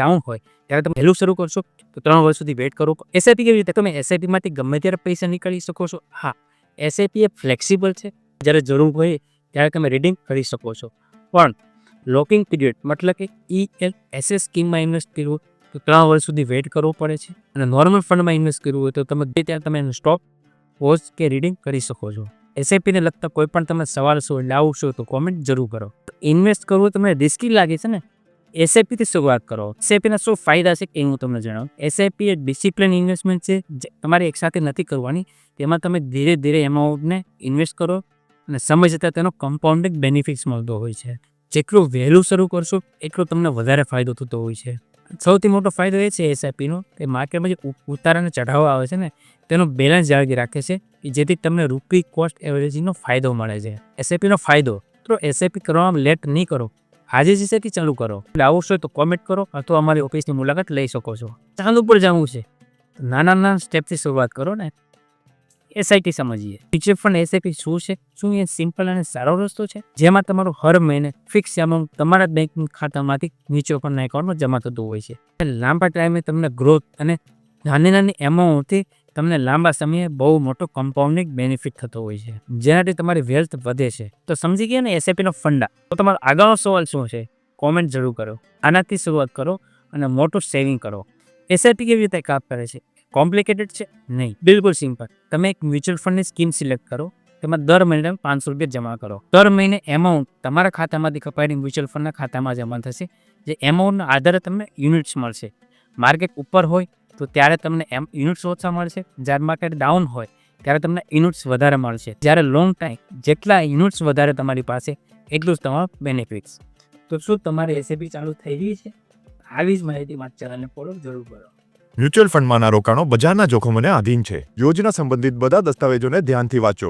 Down હોય, ત્યારે તમે વહેલું શરૂ કરશો, તો ત્રણ વર્ષ સુધી વેઇટ કરો. એસઆઈપી કેવી રીતે? તમે એસઆઈપીમાંથી ગમે ત્યારે પૈસા નીકાળી શકો છો. હા એસઆઈપી એ ફ્લેક્સિબલ છે. જ્યારે જરૂર હોય ત્યારે તમે રીડિંગ કરી શકો છો. પણ લોકિંગ પીરિયડ મતલબ કે ઈ એલ એસએસ સ્કીમમાં ઇન્વેસ્ટ હોય, તો ત્રણ વર્ષ સુધી વેઇટ કરવો પડે છે. અને નોર્મલ ફંડમાં ઇન્વેસ્ટ કર્યું હોય, તો તમે જે ત્યારે તમે એનું સ્ટોક પોઝ કે રીડિંગ કરી શકો છો. એસઆઈપીને લગતા કોઈ પણ તમે સવાલ એટલે આવશો તો કોમેન્ટ જરૂર કરો. ઇન્વેસ્ટ કરવું તમને રિસ્કી લાગે છે ને? એસઆઈપીથી શરૂઆત કરો. એસઆઈપીના શું ફાયદા છે એ હું તમને જણાવું. એસઆઈપી એ ડિસિપ્લિન ઇન્વેસ્ટમેન્ટ છે, જે તમારે એકસાથે નથી કરવાની. તેમાં તમે ધીરે ધીરે એમાઉન્ટને ઇન્વેસ્ટ કરો અને સમય જતાં તેનો કમ્પાઉન્ડિંગ બેનિફિટ્સ મળતો હોય છે. જેટલું વહેલું શરૂ કરશો, એટલો તમને વધારે ફાયદો થતો હોય છે. સૌથી મોટો ફાયદો એ છે એસઆઈપીનો કે માર્કેટમાં જે ઉતાર અને ચઢાવો આવે છે ને, તેનો બેલેન્સ જાળવી રાખે છે, કે જેથી તમને રૂપી કોસ્ટ એવરેજનો ફાયદો મળે છે. એસઆઈપીનો ફાયદો તો એસઆઈપી કરવામાં લેટ નહીં કરો. આજે જ એસઆઈપી ચાલુ કરો. એટલે આવું છે તો કોમેન્ટ કરો અથવા અમારી ઓફિસની મુલાકાત લઈ શકો છો. ચાલુ પર જવું છે. નાના નાના સ્ટેપથી શરૂઆત કરો ને. એસઆઈટી સમજીએ. મ્યુચ્યુઅલ ફંડ એસઆઈપી શું છે? શું એ સિમ્પલ અને સારો રસ્તો છે? જેમાં તમારું હર મહિને ફિક્સ અમાઉન્ટ તમારા બેંક ખાતામાંથી મ્યુચ્યુઅલ ફંડના એકાઉન્ટમાં જમા થતું હોય છે. લાંબા ટાઈમે તમને ગ્રોથ અને નાની નાની એમાઉન્ટથી તમને લાંબા સમયે બહુ મોટો કમ્પાઉન્ડિંગ બેનિફિટ થતો હોય છે. જેનાથી તમારી વેલ્થ વધે છે. તો સમજી ગયા ને એસઆઈપીનો ફંડા? તો તમારો આગળનો સવાલ શું છે? કોમેન્ટ જરૂર કરો. આનાથી શરૂઆત કરો અને મોટું સેવિંગ કરો. એસઆઈપી કેવી રીતે કામ કરે છે? કોમ્પ્લિકેટેડ છે? નહીં. બિલકુલ સિમ્પલ તમે એક મ્યુચ્યુઅલ ફંડની સ્કીમ સિલેક્ટ કરો. તેમાં દર મહિને પાંચસો રૂપિયા જમા કરો. દર મહિને એમાઉન્ટ તમારા ખાતામાંથી કપાઈને મ્યુચ્યુઅલ ફંડના ખાતામાં જમા થશે. જે એમાઉન્ટના આધારે તમને યુનિટ્સ મળશે. માર્કેટ ઉપર હોય તો ત્યારે તમને એમ યુનિટ્સ ઓછા મળશે. જ્યારે માર્કેટ ડાઉન હોય, ત્યારે તમને યુનિટ્સ વધારે મળશે. જ્યારે લોંગ ટાઈમ જેટલા યુનિટ્સ વધારે તમારી પાસે, એટલું જ તમારા બેનિફિટ્સ તો શું તમારે એસએપી ચાલુ થઈ ગઈ છે? આવી જ માહિતી માટે ચેનલને ફોલો જરૂર કરો. મ્યુચ્યુઅલ ફંડમાંના રોકાણો બજારના જોખમોને આધીન છે. યોજના સંબંધિત બધા દસ્તાવેજોને ધ્યાનથી વાંચો.